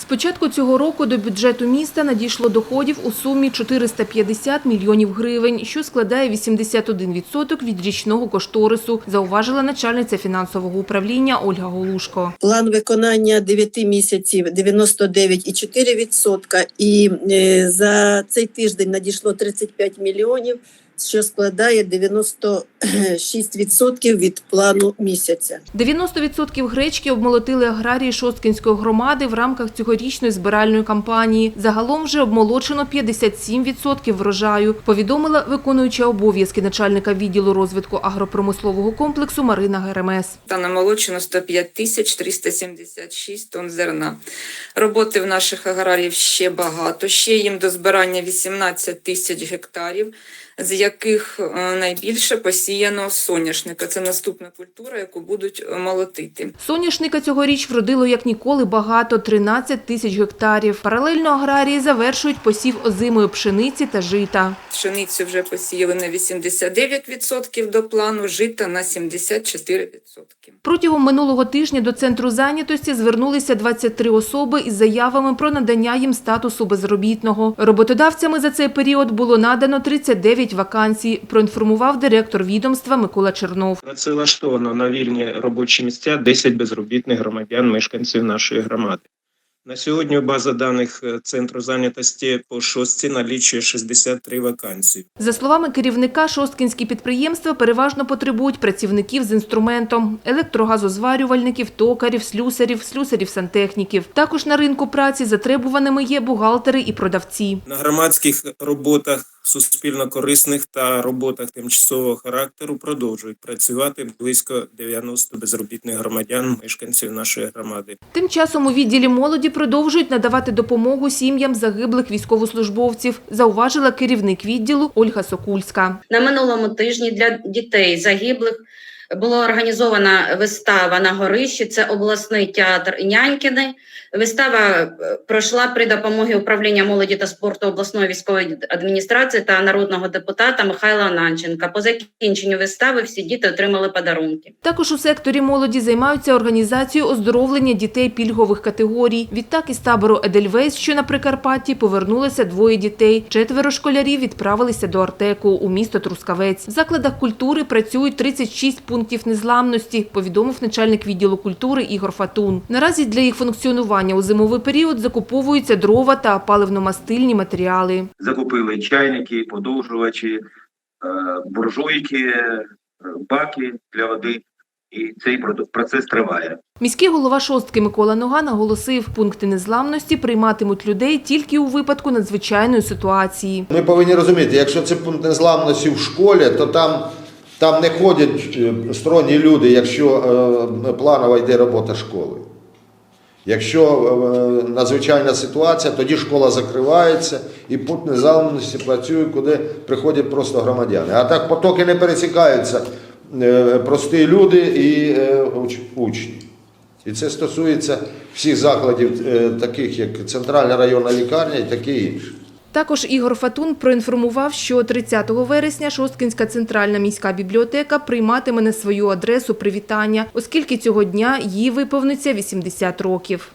З початку цього року до бюджету міста надійшло доходів у сумі 450 мільйонів гривень, що складає 81% від річного кошторису, зауважила начальниця фінансового управління Ольга Голушко. План виконання 9 місяців 99,4%. І е, за цей тиждень надійшло 35 мільйонів, що складає 96% від плану місяця. 90% гречки обмолотили аграрії Шосткінської громади в рамках цьогорічної збиральної кампанії. Загалом вже обмолочено 57% врожаю, повідомила виконуюча обов'язки начальника відділу розвитку агропромислового комплексу Марина Геремес. та намолочено 105 тисяч 376 тонн зерна. Роботи в наших аграріїв ще багато. Ще їм до збирання 18 тисяч гектарів, з яких е, найбільше посіяно соняшника. Це наступна культура, яку будуть е, молотити. Соняшника цьогоріч вродило як ніколи багато – 13 тисяч гектарів. Паралельно аграрії завершують посів озимої пшениці та жита. Пшеницю вже посіяли на 89% до плану, жита на 74%. Протягом минулого тижня до центру зайнятості звернулися 23 особи із заявами про надання їм статусу безробітного. Роботодавцями за цей період було надано 39 вакансій, проінформував директор відомства Микола Чернов. Працевлаштовано на вільні робочі місця 10 безробітних громадян, мешканців нашої громади. На сьогодні база даних е, центру зайнятості по шостці налічує 63 вакансії. За словами керівника, шосткінські підприємства переважно потребують працівників з інструментом – електрогазозварювальників, токарів, слюсарів, слюсарів-сантехніків. Також на ринку праці затребуваними є бухгалтери і продавці. На громадських роботах суспільно корисних та роботах тимчасового характеру продовжують працювати близько 90 безробітних громадян, мешканців нашої громади. Тим часом у відділі молоді продовжують надавати допомогу сім'ям загиблих військовослужбовців, зауважила керівник відділу Ольга Сокульська. На минулому тижні для дітей загиблих була організована вистава на горищі. Це обласний театр Нянькіни. Вистава е, пройшла при допомогі управління молоді та спорту обласної військової адміністрації та народного депутата Михайла Ананченка. По закінченню вистави всі діти отримали подарунки. Також у секторі молоді займаються організацією оздоровлення дітей пільгових категорій. Відтак із табору Едельвейс, що на Прикарпатті, повернулися двоє дітей. Четверо школярів відправилися до Артеку у місто Трускавець. В закладах культури працюють 36 пунктів незламності, повідомив начальник відділу культури Ігор Фатун. Наразі для їх функціонування у зимовий період закуповуються дрова та паливно-мастильні матеріали. закупили чайники, подовжувачі, е, буржуйки, е, баки для води. І цей процес триває. Міський голова шостки Микола Нога наголосив, пункти незламності прийматимуть людей тільки у випадку надзвичайної ситуації. Ми повинні розуміти, якщо це пункт незламності в школі, то там, там не ходять е, сторонні люди, якщо е, планова йде робота школи. Якщо е, надзвичайна ситуація, тоді школа закривається і пункт незламності працює, куди приходять просто громадяни. А так потоки не пересікаються прості люди і учні. І це стосується всіх закладів, таких як Центральна районна лікарня і таке інше. Також Ігор Фатун проінформував, що 30 вересня Шосткинська центральна міська бібліотека прийматиме на свою адресу привітання, оскільки цього дня їй виповниться 80 років.